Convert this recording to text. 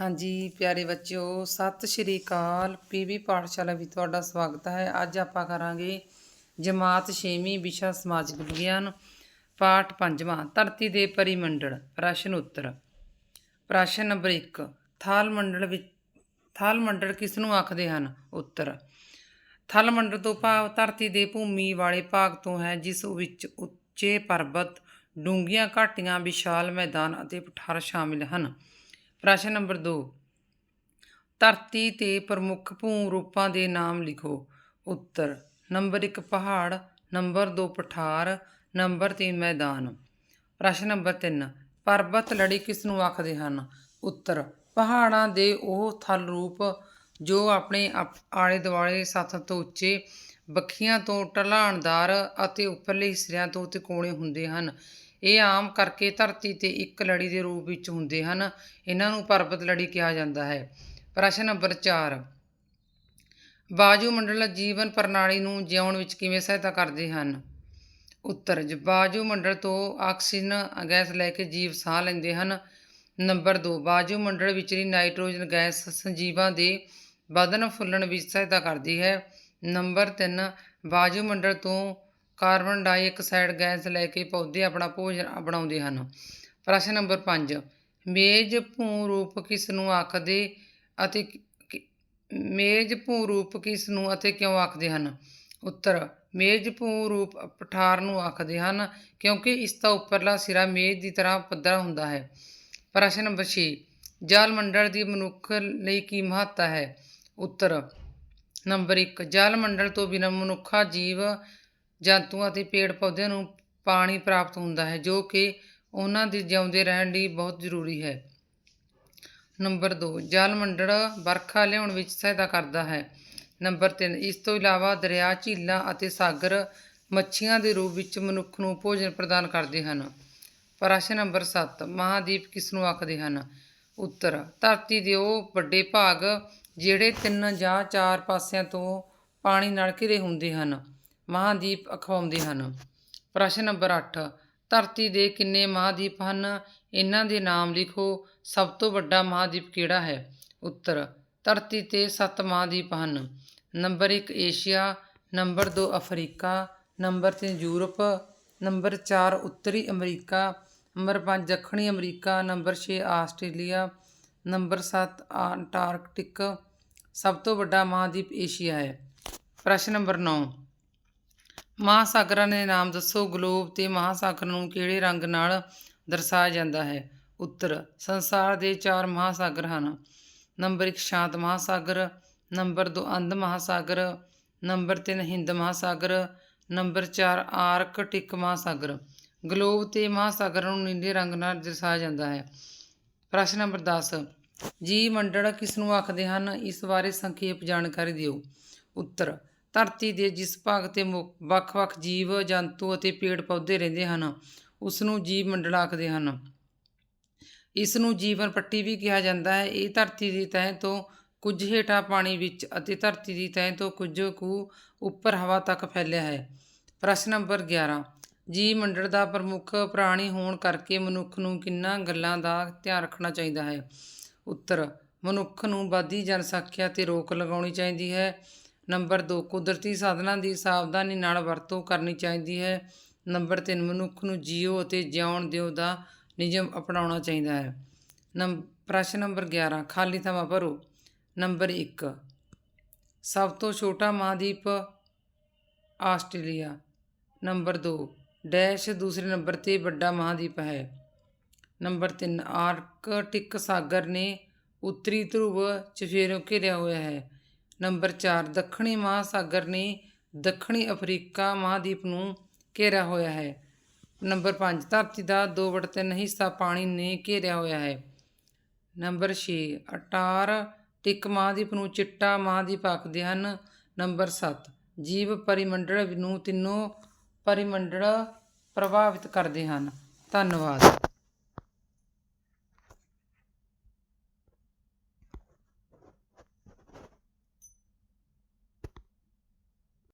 ਹਾਂਜੀ, ਪਿਆਰੇ ਬੱਚਿਓ, ਸਤਿ ਸ਼੍ਰੀ ਅਕਾਲ। ਪੀਵੀ ਪਾਠਸ਼ਾਲਾ ਵਿੱਚ ਤੁਹਾਡਾ ਸਵਾਗਤ ਹੈ। ਅੱਜ ਆਪਾਂ ਕਰਾਂਗੇ ਜਮਾਤ 6ਵੀਂ ਵਿਸ਼ਾ ਸਮਾਜਿਕ ਵਿਗਿਆਨ, ਪਾਠ 5ਵਾਂ ਧਰਤੀ ਦੇ ਪਰਿਮੰਡਲ, ਪ੍ਰਸ਼ਨ ਉੱਤਰ। ਪ੍ਰਸ਼ਨ ਨੰਬਰ 1 ਥਾਲ ਮੰਡਲ ਵਿੱਚ ਥਲ ਮੰਡਲ ਕਿਸ ਨੂੰ ਆਖਦੇ ਹਨ? ਉੱਤਰ। ਥਲ ਮੰਡਲ ਤੋਂ ਭਾਵ ਧਰਤੀ ਦੇ ਭੂਮੀ ਵਾਲੇ ਭਾਗ ਤੋਂ ਹੈ, ਜਿਸ ਵਿੱਚ ਉੱਚੇ ਪਰਬਤ, ਡੂੰਘੀਆਂ ਘਾਟੀਆਂ, ਵਿਸ਼ਾਲ ਮੈਦਾਨ ਅਤੇ ਪਠਾਰ ਸ਼ਾਮਿਲ ਹਨ। ਪ੍ਰਸ਼ਨ ਨੰਬਰ 2 ਧਰਤੀ ਤੇ ਪ੍ਰਮੁੱਖ ਭੂ ਰੂਪਾਂ ਦੇ ਨਾਮ ਲਿਖੋ। ਉੱਤਰ, ਨੰਬਰ 1 ਪਹਾੜ, ਨੰਬਰ 2 ਪਠਾਰ, ਨੰਬਰ 3 ਮੈਦਾਨ। ਪ੍ਰਸ਼ਨ ਨੰਬਰ 3 ਪਰਬਤ ਲੜੀ ਕਿਸ ਨੂੰ ਆਖਦੇ ਹਨ? ਉੱਤਰ, ਪਹਾੜਾਂ ਦੇ ਉਹ ਥਲ ਰੂਪ ਜੋ ਆਪਣੇ ਆਪ- ਆਲੇ ਦੁਆਲੇ ਸੱਤ ਤੋਂ ਉੱਚੇ ਬੱਖੀਆਂ ਤੋਂ ਢਲਾਣਦਾਰ ਅਤੇ ਉੱਪਰਲੇ ਹਿੱਸਿਆਂ ਤੋਂ ਤਿਕੋਣੇ ਹੁੰਦੇ ਹਨ। ਇਹ ਆਮ ਕਰਕੇ ਧਰਤੀ ਤੇ ਇੱਕ ਲੜੀ ਦੇ ਰੂਪ ਵਿੱਚ ਹੁੰਦੇ ਹਨ। ਇਹਨਾਂ ਨੂੰ ਪਰਬਤ ਲੜੀ ਕਿਹਾ ਜਾਂਦਾ ਹੈ। ਪ੍ਰਸ਼ਨ ਨੰਬਰ 4 ਮੰਡਲ ਜੀਵਨ ਪ੍ਰਣਾਲੀ ਨੂੰ ਜਿਉਣ ਵਿੱਚ ਕਿਵੇਂ ਸਹਾਇਤਾ ਕਰਦੇ ਹਨ? ਉੱਤਰ, ਜ ਮੰਡਲ ਤੋਂ ਆਕਸੀਜਨ, ਗੈਸ ਲੈ ਕੇ ਜੀਵ ਸਾਹ ਲੈਂਦੇ ਹਨ। ਨੰਬਰ 2 ਮੰਡਲ ਵਿਚਲੀ ਨਾਈਟ੍ਰੋਜਨ ਗੈਸ ਸੰਜੀਵਾਂ ਦੇ ਵਧਣ ਫੁੱਲਣ ਵਿੱਚ ਸਹਾਇਤਾ ਕਰਦੀ ਹੈ। ਨੰਬਰ ਤਿੰਨ ਵਾਯੂਮੰਡਲ ਤੋਂ ਕਾਰਬਨ ਡਾਈਆਕਸਾਈਡ ਗੈਸ ਲੈ ਕੇ ਪੌਦੇ ਆਪਣਾ ਭੋਜਨ ਬਣਾਉਂਦੇ ਹਨ। ਪ੍ਰਸ਼ਨ ਨੰਬਰ 5 ਮੇਜ ਭੂ ਰੂਪ ਕਿਸ ਨੂੰ ਆਖਦੇ ਅਤੇ ਮੇਜ ਭੂ ਰੂਪ ਕਿਸ ਨੂੰ ਅਤੇ ਕਿਉਂ ਆਖਦੇ ਹਨ? ਉੱਤਰ, ਮੇਜ ਭੂ ਰੂਪ ਪਠਾਰ ਨੂੰ ਆਖਦੇ ਹਨ ਕਿਉਂਕਿ ਇਸ ਦਾ ਉੱਪਰਲਾ ਸਿਰਾ ਮੇਜ ਦੀ ਤਰ੍ਹਾਂ ਪੱਧਰਾ ਹੁੰਦਾ ਹੈ। ਪ੍ਰਸ਼ਨ ਨੰਬਰ 6 ਜਲ ਮੰਡਲ ਦੀ ਮਨੁੱਖ ਲਈ ਕੀ ਮਹੱਤਤਾ ਹੈ? ਉੱਤਰ ਨੰਬਰ 1 ਜਲ ਮੰਡਲ ਤੋਂ ਬਿਨਾਂ ਮਨੁੱਖਾ ਜੀਵ, ਜੰਤੂਆਂ ਅਤੇ ਪੇੜ ਪੌਦਿਆਂ ਨੂੰ ਪਾਣੀ ਪ੍ਰਾਪਤ ਹੁੰਦਾ ਹੈ, ਜੋ ਕਿ ਉਹਨਾਂ ਦੇ ਜਿਉਂਦੇ ਰਹਿਣ ਲਈ ਬਹੁਤ ਜ਼ਰੂਰੀ ਹੈ। ਨੰਬਰ 2 ਜਲ ਮੰਡਲ ਵਰਖਾ ਲਿਆਉਣ ਵਿੱਚ ਸਹਾਇਤਾ ਕਰਦਾ ਹੈ। ਨੰਬਰ 3 ਇਸ ਤੋਂ ਇਲਾਵਾ ਦਰਿਆ, ਝੀਲਾਂ ਅਤੇ ਸਾਗਰ ਮੱਛੀਆਂ ਦੇ ਰੂਪ ਵਿੱਚ ਮਨੁੱਖ ਨੂੰ ਭੋਜਨ ਪ੍ਰਦਾਨ ਕਰਦੇ ਹਨ। ਪ੍ਰਸ਼ਨ ਨੰਬਰ 7 ਮਹਾਦੀਪ ਕਿਸ ਨੂੰ ਆਖਦੇ ਹਨ? ਉੱਤਰ, ਧਰਤੀ ਦੇ ਉਹ ਵੱਡੇ ਭਾਗ ਜਿਹੜੇ ਤਿੰਨ ਜਾਂ ਚਾਰ ਪਾਸਿਆਂ ਤੋਂ ਪਾਣੀ ਨਾਲ ਘਿਰੇ ਹੁੰਦੇ ਹਨ, ਮਹਾਦੀਪ ਅਖਵਾਉਂਦੇ ਹਨ। ਪ੍ਰਸ਼ਨ ਨੰਬਰ 8 ਧਰਤੀ ਦੇ ਕਿੰਨੇ ਮਹਾਦੀਪ ਹਨ? ਇਹਨਾਂ ਦੇ ਨਾਮ ਲਿਖੋ। ਸਭ ਤੋਂ ਵੱਡਾ ਮਹਾਦੀਪ ਕਿਹੜਾ ਹੈ? ਉੱਤਰ, ਧਰਤੀ ਤੇ 7 ਮਹਾਦੀਪ ਹਨ। Number 1 Asia. Number 2 Africa. Number 3 Europe. Number 4 ਉੱਤਰੀ ਅਮਰੀਕਾ। ਨੰਬਰ 5 ਦੱਖਣੀ America. Number 6 Australia. Number 7 Antarctic. ਸਭ ਤੋਂ ਵੱਡਾ ਮਹਾਦੀਪ ਏਸ਼ੀਆ ਹੈ। ਪ੍ਰਸ਼ਨ ਨੰਬਰ 9 ਮਹਾਸਾਗਰਾਂ ਦੇ ਨਾਮ ਦੱਸੋ। ਗਲੋਬ ਤੇ ਮਹਾਸਾਗਰ ਨੂੰ ਕਿਹੜੇ ਰੰਗ ਨਾਲ ਦਰਸਾਇਆ ਜਾਂਦਾ ਹੈ? ਉੱਤਰ, ਸੰਸਾਰ ਦੇ ਚਾਰ ਮਹਾਸਾਗਰ ਹਨ। ਨੰਬਰ 1 ਸ਼ਾਂਤ ਮਹਾਸਾਗਰ। ਨੰਬਰ 2 ਅੰਧ ਮਹਾਸਾਗਰ। ਨੰਬਰ 3 ਹਿੰਦ ਮਹਾਸਾਗਰ। ਨੰਬਰ 4 ਆਰਕਟਿਕ ਮਹਾਸਾਗਰ। ਗਲੋਬ ਤੇ ਮਹਾਸਾਗਰ ਨੂੰ ਨੀਲੇ ਰੰਗ ਨਾਲ ਦਰਸਾਇਆ ਜਾਂਦਾ ਹੈ। ਪ੍ਰਸ਼ਨ ਨੰਬਰ 10 ਜੀਵ ਮੰਡਲ ਕਿਸ ਨੂੰ ਆਖਦੇ ਹਨ? ਇਸ ਬਾਰੇ ਸੰਖੇਪ ਜਾਣਕਾਰੀ ਦਿਓ। ਉੱਤਰ, ਧਰਤੀ ਦੇ ਜਿਸ ਭਾਗ ਤੇ ਮੁ- ਵੱਖ-ਵੱਖ ਜੀਵ, ਜੰਤੂ ਅਤੇ ਪੇੜ ਪੌਦੇ ਰਹਿੰਦੇ ਹਨ, ਉਸ ਨੂੰ ਜੀਵ ਮੰਡਲ ਆਖਦੇ ਹਨ। ਇਸ ਨੂੰ ਜੀਵਨ ਪੱਟੀ ਵੀ ਕਿਹਾ ਜਾਂਦਾ ਹੈ। ਇਹ ਧਰਤੀ ਦੀ ਤਹਿ ਤੋਂ ਕੁਝ ਹੇਠਾਂ ਪਾਣੀ ਵਿੱਚ ਅਤੇ ਧਰਤੀ ਦੀ ਤਹਿ ਤੋਂ ਕੁਝ ਕੁ ਉੱਪਰ ਹਵਾ ਤੱਕ ਫੈਲਿਆ ਹੈ। ਪ੍ਰਸ਼ਨ ਨੰਬਰ 11 ਜੀਵ ਮੰਡਲ ਦਾ ਪ੍ਰਮੁੱਖ ਪ੍ਰਾਣੀ ਹੋਣ ਕਰਕੇ ਮਨੁੱਖ ਨੂੰ ਕਿੰਨਾ ਗੱਲਾਂ ਦਾ ਧਿਆਨ ਰੱਖਣਾ ਚਾਹੀਦਾ ਹੈ? ਉੱਤਰ, ਮਨੁੱਖ ਨੂੰ ਵਾਧੀ ਜਨਸੰਖਿਆ ਤੇ ਰੋਕ ਲਗਾਉਣੀ ਚਾਹੀਦੀ ਹੈ। ਨੰਬਰ 2 ਕੁਦਰਤੀ ਸਾਧਨਾਂ ਦੀ ਸਾਵਧਾਨੀ ਨਾਲ ਵਰਤੋਂ ਕਰਨੀ ਚਾਹੀਦੀ ਹੈ। ਨੰਬਰ 3 ਮਨੁੱਖ ਨੂੰ ਜੀਓ ਅਤੇ ਜਿਉਣ ਦਿਓ ਦਾ ਨਿਯਮ ਅਪਣਾਉਣਾ ਚਾਹੀਦਾ ਹੈ। ਨੰਬ ਪ੍ਰਸ਼ਨ ਨੰਬਰ 11 ਖਾਲੀ ਥਾਵਾਂ ਭਰੋ। ਨੰਬਰ 1 ਸਭ ਤੋਂ ਛੋਟਾ ਮਹਾਦੀਪ, ਆਸਟ੍ਰੇਲੀਆ। ਨੰਬਰ 2 ਡੈਸ਼ ਦੂਸਰੇ ਨੰਬਰ ਤੇ ਵੱਡਾ ਮਹਾਦੀਪ ਹੈ। ਨੰਬਰ 3 ਆਰਕਟਿਕ ਸਾਗਰ ਨੇ ਉੱਤਰੀ ਧਰੁਵ ਚਫੇਰੋਂ ਘਿਰਿਆ ਹੋਇਆ ਹੈ। ਨੰਬਰ 4 ਦੱਖਣੀ ਮਹਾਸਾਗਰ ਨੇ ਦੱਖਣੀ ਅਫਰੀਕਾ ਮਹਾਦੀਪ ਨੂੰ ਘੇਰਿਆ ਹੋਇਆ ਹੈ। ਨੰਬਰ 5 ਧਰਤੀ ਦਾ 2/3 ਹਿੱਸਾ ਪਾਣੀ ਨੇ ਘੇਰਿਆ ਹੋਇਆ ਹੈ। ਨੰਬਰ 6 ਟਿਕ ਮਹਾਦੀਪ ਨੂੰ ਚਿੱਟਾ ਮਹਾਦੀਪ ਆਖਦੇ ਹਨ। ਨੰਬਰ 7 ਜੀਵ ਪਰਿਮੰਡਲ ਨੂੰ ਤਿੰਨੋਂ ਪਰਿਮੰਡਲ ਪ੍ਰਭਾਵਿਤ ਕਰਦੇ ਹਨ। ਧੰਨਵਾਦ।